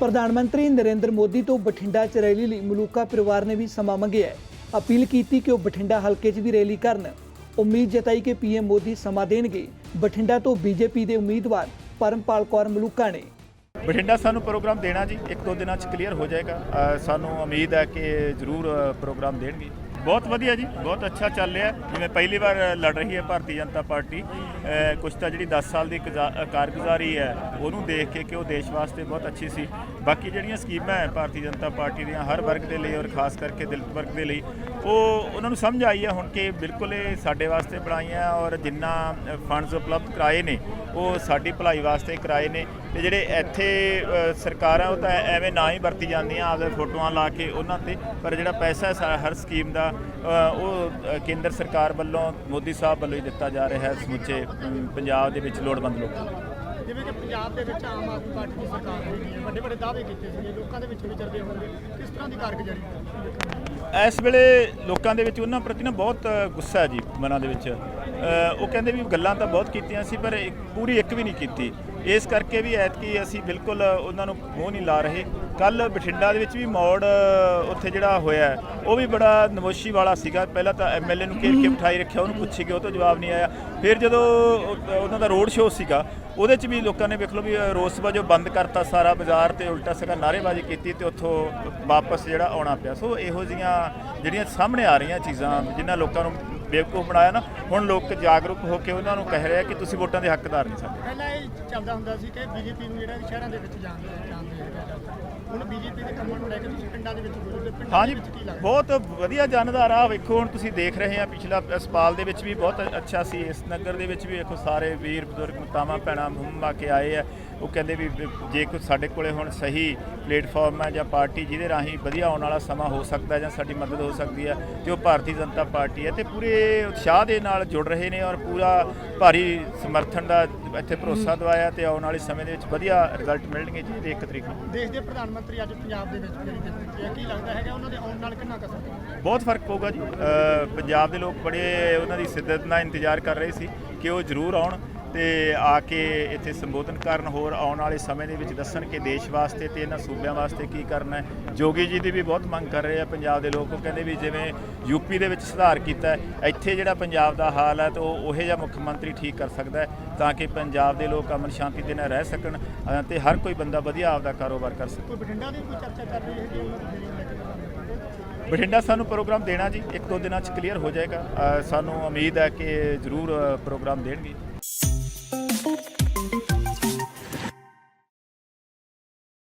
ਪ੍ਰਧਾਨ ਮੰਤਰੀ ਨਰਿੰਦਰ ਮੋਦੀ ਤੋਂ ਬਠਿੰਡਾ 'ਚ ਰੈਲੀ ਲਈ ਮਲੂਕਾ ਪਰਿਵਾਰ ਨੇ ਵੀ ਸਮਾਂ ਮੰਗਿਆ ਹੈ। ਅਪੀਲ ਕੀਤੀ ਕਿ ਉਹ ਬਠਿੰਡਾ ਹਲਕੇ 'ਚ ਵੀ ਰੈਲੀ ਕਰਨ। ਉਮੀਦ ਜਤਾਈ ਕਿ ਪੀਐਮ ਮੋਦੀ ਸਮਾਂ ਦੇਣਗੇ। ਬਠਿੰਡਾ ਤੋਂ ਬੀਜੇਪੀ ਦੇ ਉਮੀਦਵਾਰ ਪਰਮਪਾਲ ਕੌਰ ਮਲੂਕਾ ਨੇ। ਬਠਿੰਡਾ ਸਾਨੂੰ ਪ੍ਰੋਗਰਾਮ ਦੇਣਾ ਜੀ। ਇੱਕ ਦੋ ਦਿਨਾਂ ਚ ਕਲੀਅਰ ਹੋ ਜਾਏਗਾ। ਸਾਨੂੰ ਉਮੀਦ ਹੈ ਕਿ ਜ਼ਰੂਰ ਪ੍ਰੋਗਰਾਮ ਦੇਣਗੇ। ਬਹੁਤ ਵਧੀਆ ਜੀ, ਬਹੁਤ ਅੱਛਾ ਚੱਲ ਰਿਹਾ। ਜਿਵੇਂ ਪਹਿਲੀ ਵਾਰ ਲੜ ਰਹੀ ਹੈ ਭਾਰਤੀ ਜਨਤਾ ਪਾਰਟੀ ਕੁਛ ਤਾਂ ਜਿਹੜੀ 10 ਸਾਲ ਦੀ ਗੁਜ਼ਾ- ਕਾਰਗੁਜ਼ਾਰੀ ਹੈ, ਉਹਨੂੰ ਦੇਖ ਕੇ ਕਿ ਉਹ ਦੇਸ਼ ਵਾਸਤੇ ਬਹੁਤ ਅੱਛੀ ਸੀ। ਬਾਕੀ ਜਿਹੜੀਆਂ ਸਕੀਮਾਂ ਹੈ ਭਾਰਤੀ ਜਨਤਾ ਪਾਰਟੀ ਦੀਆਂ ਹਰ ਵਰਗ ਦੇ ਲਈ ਔਰ ਖਾਸ ਕਰਕੇ ਦਲਿਤ ਵਰਗ ਦੇ ਲਈ, ਉਹ ਉਹਨਾਂ ਨੂੰ ਸਮਝ ਆਈ ਹੈ ਹੁਣ ਕਿ ਬਿਲਕੁਲ ਇਹ ਸਾਡੇ ਵਾਸਤੇ ਬਣਾਈਆਂ ਔਰ ਜਿੰਨਾ ਫੰਡਸ ਉਪਲਬਧ ਕਰਾਏ ਨੇ, ਉਹ ਸਾਡੀ ਭਲਾਈ ਵਾਸਤੇ ਕਰਾਏ ਨੇ। ਤੇ ਜਿਹੜੇ ਇੱਥੇ ਸਰਕਾਰਾਂ ਉਹ ਤਾਂ ਐਵੇਂ ਨਾ ਹੀ ਵਰਤੀ ਜਾਂਦੀਆਂ, ਆਪਦੇ ਫੋਟੋਆਂ ਲਾ ਕੇ ਉਹਨਾਂ ਤੇ, ਪਰ ਜਿਹੜਾ ਪੈਸਾ ਹੈ ਹਰ ਸਕੀਮ ਦਾ ਉਹ ਕੇਂਦਰ ਸਰਕਾਰ ਵੱਲੋਂ ਮੋਦੀ ਸਾਹਿਬ ਵੱਲੋਂ ਹੀ ਦਿੱਤਾ ਜਾ ਰਿਹਾ ਹੈ ਸਮੁੱਚੇ ਪੰਜਾਬ ਦੇ ਵਿੱਚ ਲੋੜਵੰਦ ਲੋਕਾਂ ਨੂੰ। ਜਿਵੇਂ ਕਿ ਪੰਜਾਬ ਦੇ ਵਿੱਚ ਆਮ ਆਦਮੀ ਪਾਰਟੀ ਦੀ ਸਰਕਾਰ ਹੋਈ ਵੱਡੇ ਵੱਡੇ ਦਾਅਵੇ ਕੀਤੇ ਸੀਗੇ ਲੋਕਾਂ ਦੇ ਵਿੱਚ ਵਿਚਰਦੇ ਹੋਣਗੇ ਕਿਸ ਤਰ੍ਹਾਂ ਦੀ ਕਾਰਗੁਜ਼ਾਰੀ ਇਸ ਵੇਲੇ ਲੋਕਾਂ ਦੇ ਵਿੱਚ ਉਹਨਾਂ ਪ੍ਰਤੀ ਨਾ ਬਹੁਤ ਗੁੱਸਾ ਹੈ ਜੀ ਮਨਾਂ ਦੇ ਵਿੱਚ। ਉਹ ਕਹਿੰਦੇ ਵੀ ਗੱਲਾਂ ਤਾਂ ਬਹੁਤ ਕੀਤੀਆਂ ਸੀ ਪਰ ਪੂਰੀ ਇੱਕ ਵੀ ਨਹੀਂ ਕੀਤੀ। ਇਸ ਕਰਕੇ ਵੀ ਐਤਕੀ ਅਸੀਂ ਬਿਲਕੁਲ ਉਹਨਾਂ ਨੂੰ ਮੂੰਹ ਨਹੀਂ ਲਾ ਰਹੇ। ਕੱਲ ਬਠਿੰਡਾ ਦੇ ਵਿੱਚ ਵੀ ਮੌੜ ਉੱਥੇ ਜਿਹੜਾ ਹੋਇਆ, ਉਹ ਵੀ ਬੜਾ ਨਮੋਸ਼ੀ ਵਾਲਾ ਸੀਗਾ। ਪਹਿਲਾਂ ਤਾਂ ਐਮਐਲਏ ਨੂੰ ਘੇਰ ਕੇ ਬਿਠਾਈ ਰੱਖਿਆ, ਉਹਨੂੰ ਪੁੱਛੀ ਗਿਆ, ਉਹ ਤੋਂ ਜਵਾਬ ਨਹੀਂ ਆਇਆ। ਫਿਰ ਜਦੋਂ ਉਹਨਾਂ ਦਾ ਰੋਡ ਸ਼ੋਅ ਸੀਗਾ, ਉਹਦੇ 'ਚ ਵੀ ਲੋਕਾਂ ਨੇ ਵੇਖ ਲਓ ਵੀ ਰੋਸ ਵਜੋਂ ਬੰਦ ਕਰਤਾ ਸਾਰਾ ਬਾਜ਼ਾਰ ਤੇ ਉਲਟਾ ਸਗਾ ਨਾਅਰੇਬਾਜ਼ੀ ਕੀਤੀ ਤੇ ਉੱਥੋਂ ਵਾਪਸ ਜਿਹੜਾ ਆਉਣਾ ਪਿਆ। ਸੋ ਇਹੋ ਜੀਆਂ ਜਿਹੜੀਆਂ ਸਾਹਮਣੇ ਆ ਰਹੀਆਂ ਚੀਜ਼ਾਂ, ਜਿਨ੍ਹਾਂ ਲੋਕਾਂ ਨੂੰ ਬੇਵਕੂਫ ਬਣਾਇਆ ਨਾ ਹੁਣ ਲੋਕ ਜਾਗਰੂਕ ਹੋ ਕੇ ਉਹਨਾਂ ਨੂੰ ਕਹਿ ਰਹੇ ਆ ਕਿ ਤੁਸੀਂ ਵੋਟਾਂ ਦੇ ਹੱਕਦਾਰ ਨਹੀਂ ਸਾਡੇ। ਪਹਿਲਾਂ ਇਹ ਚੱਲਦਾ ਹੁੰਦਾ ਸੀ ਕਿ ਬੀਜੇਪੀ ਨੂੰ ਜਿਹੜਾ ਸ਼ਹਿਰਾਂ ਦੇ ਵਿੱਚ ਜਾਂਦੇ ਜਾਂਦੇ ਹੈਗੇ ਹੁਣ ਬੀਜੇਪੀ ਦੇ ਕੰਮਾਂ ਨੂੰ ਲੈ ਕੇ ਤੁਸੀਂ ਪਿੰਡਾਂ ਦੇ ਵਿੱਚ ਬੋਲੋਗੇ ਪਿੰਡਾਂ ਦੇ ਵਿੱਚ ਕੀ ਲੱਗਦਾ? ਬਹੁਤ ਵਧੀਆ ਜਨਧਾਰ ਆ ਵੇਖੋ ਹੁਣ ਤੁਸੀਂ ਦੇਖ ਰਹੇ ਆ ਪਿਛਲਾ ਹਸਪਤਾਲ ਦੇ ਵਿੱਚ ਵੀ ਬਹੁਤ ਅੱਛਾ ਸੀ ਇਸ ਨਗਰ ਦੇ ਵਿੱਚ ਵੀ ਵੇਖੋ ਸਾਰੇ ਵੀਰ ਬਜ਼ੁਰਗ ਮਾਤਾਵਾਂ ਭੈਣਾਂ ਹੁੰਮਾ ਕੇ ਆਏ ਆ। ਉਹ ਕਹਿੰਦੇ ਵੀ ਜੇ ਕੋਈ ਸਾਡੇ ਕੋਲੇ ਹੁਣ ਸਹੀ ਪਲੇਟਫਾਰਮ ਹੈ ਜਾਂ ਪਾਰਟੀ ਜਿਹਦੇ ਰਾਹੀਂ ਵਧੀਆ ਆਉਣ ਵਾਲਾ ਸਮਾਂ ਹੋ ਸਕਦਾ ਜਾਂ ਸਾਡੀ ਮਦਦ ਹੋ ਸਕਦੀ ਹੈ ਤੇ ਉਹ ਭਾਰਤੀ ਜਨਤਾ ਪਾਰਟੀ ਹੈ ਤੇ ਪੂਰੇ ਉਤਸ਼ਾਹ ਦੇ ਨਾਲ ਜੁੜ ਰਹੇ ਨੇ ਔਰ ਪੂਰਾ ਭਾਰੀ ਸਮਰਥਨ ਦਾ ਇੱਥੇ ਭਰੋਸਾ ਦਵਾਇਆ ਤੇ ਆਉਣ ਵਾਲੇ ਸਮੇਂ ਦੇ ਵਿੱਚ ਵਧੀਆ ਰਿਜ਼ਲਟ ਮਿਲਣਗੇ ਜੀ ਇੱਕ ਤਰੀਕ ਨੂੰ। ਦੇਸ਼ ਦੇ ਪ੍ਰਧਾਨ ਮੰਤਰੀ ਅੱਜ ਪੰਜਾਬ ਦੇ ਵਿੱਚ ਦੇ ਦਿੱਤੀ ਹੈ। ਕੀ ਲੱਗਦਾ ਹੈਗਾ ਉਹਨਾਂ ਦੇ ਆਉਣ ਨਾਲ ਕਿੰਨਾ ਕਸਰ ਬਹੁਤ ਫ਼ਰਕ ਪਊਗਾ ਜੀ। ਪੰਜਾਬ ਦੇ ਲੋਕ ਬੜੇ ਉਹਨਾਂ ਦੀ ਸਿੱਧਤ ਨਾਲ ਇੰਤਜ਼ਾਰ ਕਰ ਰਹੇ ਸੀ ਕਿ ਉਹ ਜ਼ਰੂਰ ਆਉਣ। ਤੇ ਆ ਕੇ ਇੱਥੇ ਸੰਬੋਧਨ ਕਰਨ ਹੋਰ ਆਉਣ ਵਾਲੇ ਸਮੇਂ ਦੇ ਵਿੱਚ ਦੱਸਣ ਕਿ ਦੇਸ਼ ਵਾਸਤੇ ਤੇ ਇਹਨਾਂ ਸੂਬਿਆਂ ਵਾਸਤੇ ਕੀ ਕਰਨਾ ਹੈ। ਜੋਗੀ ਜੀ ਦੀ ਵੀ ਬਹੁਤ ਮੰਗ ਕਰ ਰਹੇ ਆ ਪੰਜਾਬ ਦੇ ਲੋਕ। ਉਹ ਕਹਿੰਦੇ ਵੀ ਜਿਵੇਂ ਯੂਪੀ ਦੇ ਵਿੱਚ ਸੁਧਾਰ ਕੀਤਾ ਇੱਥੇ ਜਿਹੜਾ ਪੰਜਾਬ ਦਾ ਹਾਲ ਹੈ ਤਾਂ ਉਹ ਉਹੇ ਜਿਹਾ ਮੁੱਖ ਮੰਤਰੀ ਠੀਕ ਕਰ ਸਕਦਾ ਤਾਂ ਕਿ ਪੰਜਾਬ ਦੇ ਲੋਕ ਅਮਨ ਸ਼ਾਂਤੀ ਦੇ ਨਾਲ ਰਹਿ ਸਕਣ ਤੇ ਹਰ ਕੋਈ ਬੰਦਾ ਵਧੀਆ ਆਪਦਾ ਕਾਰੋਬਾਰ ਕਰ ਸਕੇ। ਕੋਈ ਬਠਿੰਡਾ ਦੀ ਕੋਈ ਚਰਚਾ ਚੱਲ ਰਹੀ ਹੈ ਕਿ ਉਹਨਾਂ ਦੀ ਬਠਿੰਡਾ ਸਾਨੂੰ ਪ੍ਰੋਗਰਾਮ ਦੇਣਾ ਜੀ ਇੱਕ ਦੋ ਦਿਨਾਂ ਚ ਕਲੀਅਰ ਹੋ ਜਾਏਗਾ। ਸਾਨੂੰ ਉਮੀਦ ਹੈ ਕਿ ਜ਼ਰੂਰ ਪ੍ਰੋਗਰਾਮ ਦੇਣਗੇ।